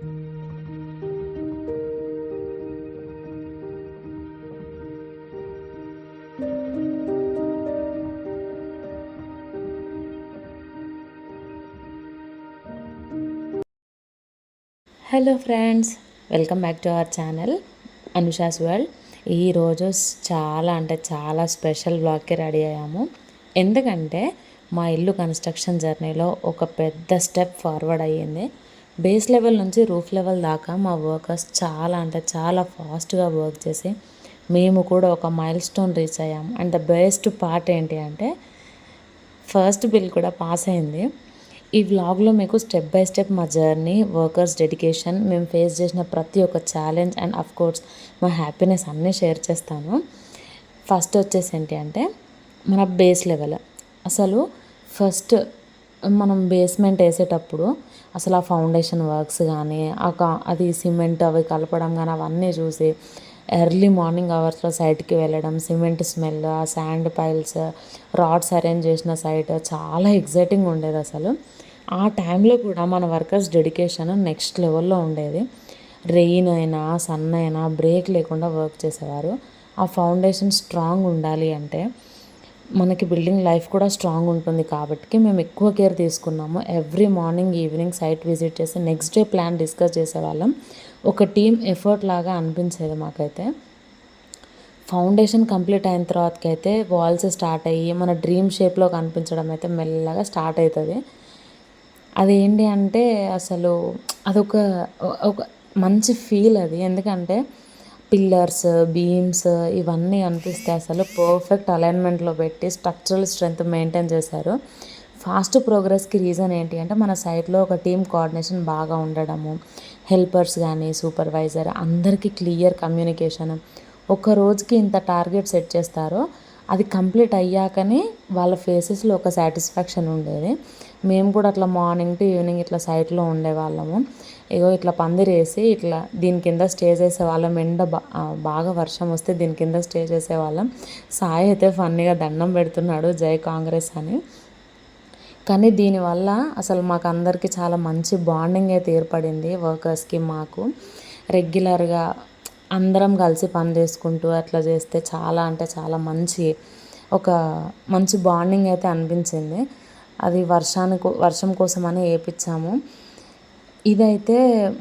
Hello friends welcome back to our channel Anusha's world ఈరోజు చాలా అంటే చాలా స్పెషల్ బ్లాగ్కి రెడీ అయ్యాము. ఎందుకంటే మా ఇల్లు కన్స్ట్రక్షన్ జర్నీలో ఒక పెద్ద స్టెప్ ఫార్వర్డ్ అయ్యింది. బేస్ లెవెల్ నుంచి రూఫ్ లెవెల్ దాకా మా వర్కర్స్ చాలా అంటే చాలా ఫాస్ట్గా వర్క్ చేసి మేము కూడా ఒక మైల్ స్టోన్ రీచ్ అయ్యాం. అండ్ ద బెస్ట్ పార్ట్ ఏంటి అంటే ఫస్ట్ బిల్ కూడా పాస్ అయింది. ఈ వ్లాగ్లో మీకు స్టెప్ బై స్టెప్ మా జర్నీ వర్కర్స్ డెడికేషన్ మేము ఫేస్ చేసిన ప్రతి ఒక్క ఛాలెంజ్ అండ్ అఫ్ కోర్స్ మా హ్యాపీనెస్ అన్నీ షేర్ చేస్తాను. ఫస్ట్ వచ్చేసి ఏంటి అంటే మన బేస్ లెవెల్. అసలు ఫస్ట్ మనం బేస్మెంట్ వేసేటప్పుడు అసలు ఆ ఫౌండేషన్ వర్క్స్ కానీ అది సిమెంట్ అవి కలపడం కానీ అవన్నీ చూసి ఎర్లీ మార్నింగ్ అవర్స్లో సైట్కి వెళ్ళడం సిమెంట్ స్మెల్ ఆ శాండ్ పైల్స్ రాడ్స్ అరేంజ్ చేసిన సైట్ చాలా ఎగ్జైటింగ్ ఉండేది అసలు. ఆ టైంలో కూడా మన వర్కర్స్ డెడికేషన్ నెక్స్ట్ లెవెల్లో ఉండేది. రెయిన్ అయినా సన్ అయినా బ్రేక్ లేకుండా వర్క్ చేసేవారు. ఆ ఫౌండేషన్ స్ట్రాంగ్ ఉండాలి అంటే మనకి బిల్డింగ్ లైఫ్ కూడా స్ట్రాంగ్ ఉంటుంది కాబట్టి మేము ఎక్కువ కేర్ తీసుకున్నాము. Every morning evening site visit చేసి నెక్స్ట్ డే ప్లాన్ డిస్కస్ చేసేవాళ్ళం. ఒక టీమ్ ఎఫర్ట్ లాగా అనిపించేది మాకైతే. ఫౌండేషన్ కంప్లీట్ అయిన తర్వాతకైతే వాల్స్ స్టార్ట్ అయ్యి మన డ్రీమ్ షేప్లో కనిపించడం అయితే మెల్లగా స్టార్ట్ అవుతుంది అదేంటి అంటే అసలు అదొక ఒక మంచి ఫీల్ అది. ఎందుకంటే పిల్లర్స్ బీమ్స్ ఇవన్నీ అనిపిస్తే అసలు పర్ఫెక్ట్ అలైన్మెంట్లో పెట్టి స్ట్రక్చరల్ స్ట్రెంగ్త్ మెయింటైన్ చేశారు. ఫాస్ట్ ప్రోగ్రెస్కి రీజన్ ఏంటి అంటే మన సైట్లో ఒక టీం కోఆర్డినేషన్ బాగా ఉండడము. హెల్పర్స్ కానీ సూపర్వైజర్ అందరికీ క్లియర్ కమ్యూనికేషన్ ఒక రోజుకి ఇంత టార్గెట్ సెట్ చేస్తారో అది కంప్లీట్ అయ్యాకనే వాళ్ళ ఫేసెస్లో ఒక సాటిస్ఫాక్షన్ ఉండేది. మేము కూడా అట్లా మార్నింగ్ టు ఈవినింగ్ ఇట్లా సైట్లో ఉండేవాళ్ళము ఇగో ఇట్లా పందిరేసి ఇట్లా దీని కింద స్టే చేసేవాళ్ళం ఎండ బాగా వర్షం వస్తే దీని కింద స్టే చేసేవాళ్ళం సాయి అయితే ఫన్నీగా దండం పెడుతున్నాడు జై కాంగ్రెస్ అని. కానీ దీనివల్ల అసలు మాకు అందరికీ చాలా మంచి బాండింగ్ అయితే ఏర్పడింది వర్కర్స్కి మాకు. రెగ్యులర్గా అందరం కలిసి పని చేసుకుంటూ అట్లా చేస్తే చాలా అంటే చాలా మంచి ఒక మంచి బాండింగ్ అయితే అనిపించింది. అది వర్షానికి వర్షం కోసమని వేయించాము ఇదైతే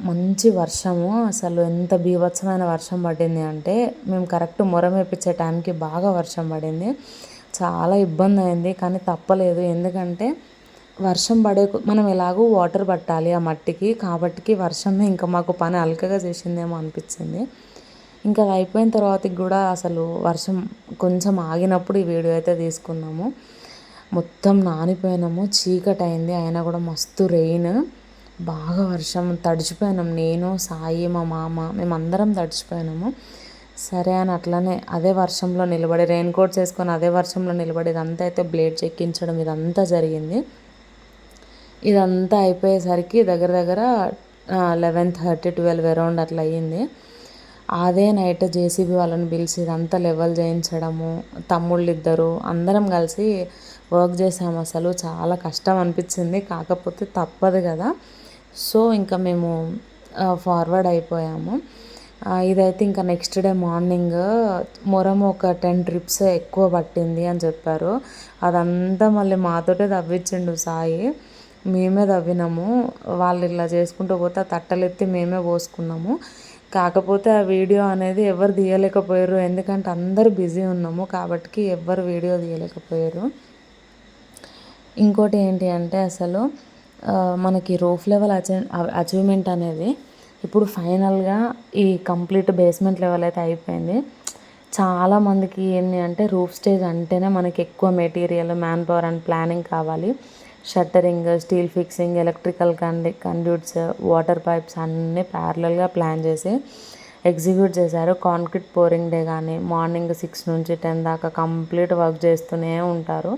మంచి వర్షము. అసలు ఎంత బీభత్సమైన వర్షం పడింది అంటే మేము కరెక్ట్ మొరం వేయించే టైంకి బాగా వర్షం పడింది. చాలా ఇబ్బంది అయింది కానీ తప్పలేదు. ఎందుకంటే వర్షం పడే మనం ఎలాగో వాటర్ పట్టాలి ఆ మట్టికి. కాబట్టి వర్షమే ఇంకా మాకు పని అల్కగా చేసిందేమో అనిపించింది. ఇంకా అది అయిపోయిన తర్వాతకి కూడా అసలు వర్షం కొంచెం ఆగినప్పుడు ఈ వీడియో అయితే తీసుకున్నాము. మొత్తం నానిపోయినాము. చీకటి అయింది అయినా కూడా మస్తు రెయిన్ బాగా వర్షం. తడిచిపోయినాం. నేను సాయి మా మామ మేమందరం తడిచిపోయినాము. సరే అని అట్లనే అదే వర్షంలో నిలబడి రెయిన్ కోట్స్ వేసుకొని అదే వర్షంలో నిలబడి ఇదంతా అయితే బ్లేడ్ చెక్కించడం ఇదంతా జరిగింది. ఇదంతా అయిపోయేసరికి దగ్గర దగ్గర లెవెన్ థర్టీ ట్వెల్వ్ అరౌండ్ అట్లా అయ్యింది అదే నైట్ జేసీబీ వాళ్ళని పిలిచి ఇదంతా లెవెల్ చేయించడము తమ్ముళ్ళు ఇద్దరు అందరం కలిసి వర్క్ చేసాము అసలు. చాలా కష్టం అనిపించింది. కాకపోతే తప్పదు కదా. సో ఇంకా మేము ఫార్వర్డ్ అయిపోయాము. ఇదైతే ఇంకా నెక్స్ట్ డే మార్నింగ్ మొరం ఒక టెన్ ట్రిప్స్ ఎక్కువ పట్టింది అని చెప్పారు. అదంతా మళ్ళీ మాతోటే తవ్వించిండు సాయి. మేమే తవ్వినాము. వాళ్ళు ఇలా చేసుకుంటూ పోతే తట్టలెత్తి మేమే పోసుకున్నాము. కాకపోతే ఆ వీడియో అనేది ఎవరు తీయలేకపోయారు. ఎందుకంటే అందరూ బిజీ ఉన్నాము కాబట్టి ఎవరు వీడియో తీయలేకపోయారు. ఇంకోటి ఏంటి అంటే అసలు మనకి రూఫ్ లెవెల్ అచీవ్ అచీవ్మెంట్ అనేది ఇప్పుడు ఫైనల్గా ఈ కంప్లీట్ బేస్మెంట్ లెవెల్ అయితే అయిపోయింది. చాలామందికి ఏంటి అంటే రూఫ్ స్టేజ్ అంటేనే మనకి ఎక్కువ material man power and planning కావాలి. షట్టరింగ్ స్టీల్ ఫిక్సింగ్ ఎలక్ట్రికల్ కండి కండ్యూట్స్ వాటర్ పైప్స్ అన్నీ ప్యారలల్గా ప్లాన్ చేసి ఎగ్జిక్యూట్ చేశారు. కాంక్రీట్ పోరింగ్ డే కానీ మార్నింగ్ సిక్స్ నుంచి టెన్ దాకా కంప్లీట్ వర్క్ చేస్తూనే ఉంటారు.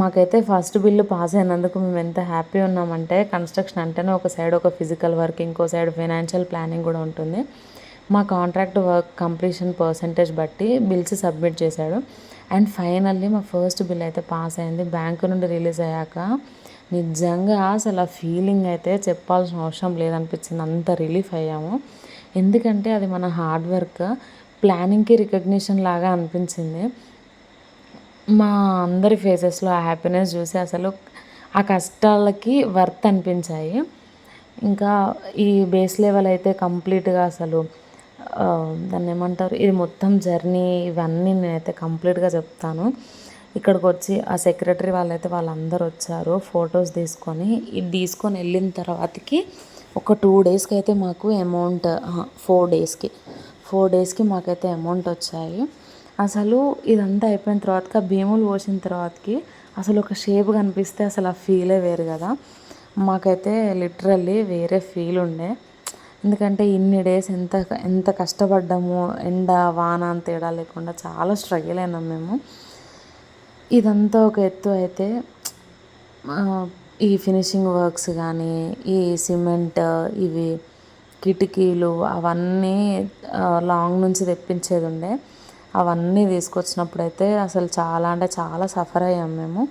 మాకైతే ఫస్ట్ బిల్లు పాస్ అయినందుకు మేము ఎంత హ్యాపీ ఉన్నామంటే కన్స్ట్రక్షన్ అంటేనే ఒక సైడ్ ఒక ఫిజికల్ వర్క్ ఇంకో సైడ్ ఫైనాన్షియల్ ప్లానింగ్ కూడా ఉంటుంది. మా కాంట్రాక్ట్ వర్క్ కంప్లీషన్ పర్సంటేజ్ బట్టి బిల్స్ సబ్మిట్ చేశాడు. అండ్ ఫైనల్లీ మా ఫస్ట్ బిల్ అయితే పాస్ అయింది. బ్యాంకు నుండి రిలీజ్ అయ్యాక నిజంగా అసలు ఆ ఫీలింగ్ అయితే చెప్పాల్సిన అవసరం లేదనిపించింది. అంత రిలీఫ్ అయ్యాము. ఎందుకంటే అది మన హార్డ్ వర్క్ ప్లానింగ్కి రికగ్నిషన్ లాగా అనిపించింది. మా అందరి ఫేసెస్లో ఆ హ్యాపీనెస్ చూసి అసలు ఆ కష్టాలకి వర్త్ అనిపించాయి. ఇంకా ఈ బేస్ లెవెల్ అయితే కంప్లీట్గా అసలు దాన్ని ఏమంటారు? ఇది మొత్తం జర్నీ ఇవన్నీ నేనైతే కంప్లీట్గా చెప్తాను. ఇక్కడికి వచ్చి ఆ సెక్రటరీ వాళ్ళైతే వాళ్ళందరూ వచ్చారు ఫొటోస్ తీసుకొని. ఇది తీసుకొని వెళ్ళిన తర్వాతకి ఒక టూ డేస్కి అయితే మాకు అమౌంట్ ఫోర్ డేస్కి ఫోర్ డేస్కి మాకైతే అమౌంట్ వచ్చాయి. అసలు ఇదంతా అయిపోయిన తర్వాతకి ఆ భీములు పోసిన తర్వాతకి అసలు ఒక షేప్ కనిపిస్తే అసలు ఆ ఫీలే వేరు కదా. మాకైతే లిటరల్లీ వేరే ఫీల్ ఉండే. ఎందుకంటే ఇన్ని డేస్ ఎంత ఎంత కష్టపడ్డాము ఎండ వాన అని తేడా లేకుండా చాలా స్ట్రగుల్ అయినాం మేము. ఇదంతా ఒక ఎత్తు అయితే ఈ ఫినిషింగ్ వర్క్స్ కానీ ఈ సిమెంట్ ఇవి కిటికీలు అవన్నీ లాంగ్ నుంచి తెప్పించేది ఉండే. అవన్నీ తీసుకొచ్చినప్పుడు అయితే అసలు చాలా అంటే చాలా సఫర్ అయ్యాం మేము.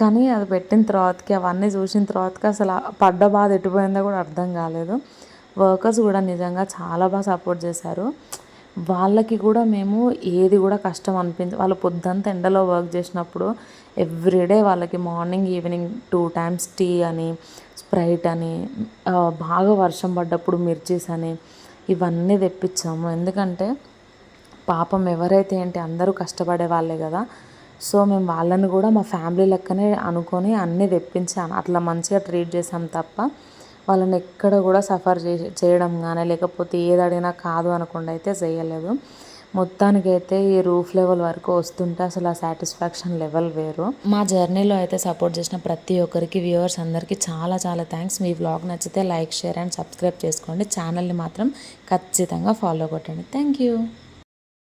కానీ అది పెట్టిన తర్వాతకి అవన్నీ చూసిన తర్వాతకి అసలు పడ్డ బాధ ఎటుపోయిందో కూడా అర్థం కాలేదు. వర్కర్స్ కూడా నిజంగా చాలా బాగా సపోర్ట్ చేశారు. వాళ్ళకి కూడా మేము ఏది కూడా కష్టం అనిపించ వాళ్ళు పొద్దంతా ఎండలో వర్క్ చేసినప్పుడు ఎవ్రీడే వాళ్ళకి morning evening two times tea అని స్ప్రైట్ అని బాగా వర్షం పడ్డప్పుడు మిర్చీస్ అని ఇవన్నీ తెప్పించాము. ఎందుకంటే పాపం ఎవరైతే ఏంటి అందరూ కష్టపడే వాళ్ళే కదా. సో మేము వాళ్ళని కూడా మా ఫ్యామిలీ లెక్కనే అనుకొని అన్నీ తెప్పించాను. అట్లా మంచిగా ట్రీట్ చేసాం తప్ప వాళ్ళని ఎక్కడ కూడా సఫర్ చే చేయడం కానీ లేకపోతే ఏది అడిగినా కాదు అనకుండా అయితే చేయలేదు. మొత్తానికైతే ఈ రూఫ్ లెవెల్ వరకు వస్తుంటే అసలు ఆ సాటిస్ఫాక్షన్ లెవెల్ వేరు. మా జర్నీలో అయితే సపోర్ట్ చేసిన ప్రతి ఒక్కరికి వ్యూవర్స్ అందరికీ చాలా చాలా థ్యాంక్స్. మీ వ్లాగ్ నచ్చితే లైక్ షేర్ అండ్ సబ్స్క్రైబ్ చేసుకోండి. ఛానల్ని మాత్రం ఖచ్చితంగా ఫాలో కొట్టండి. Thank you.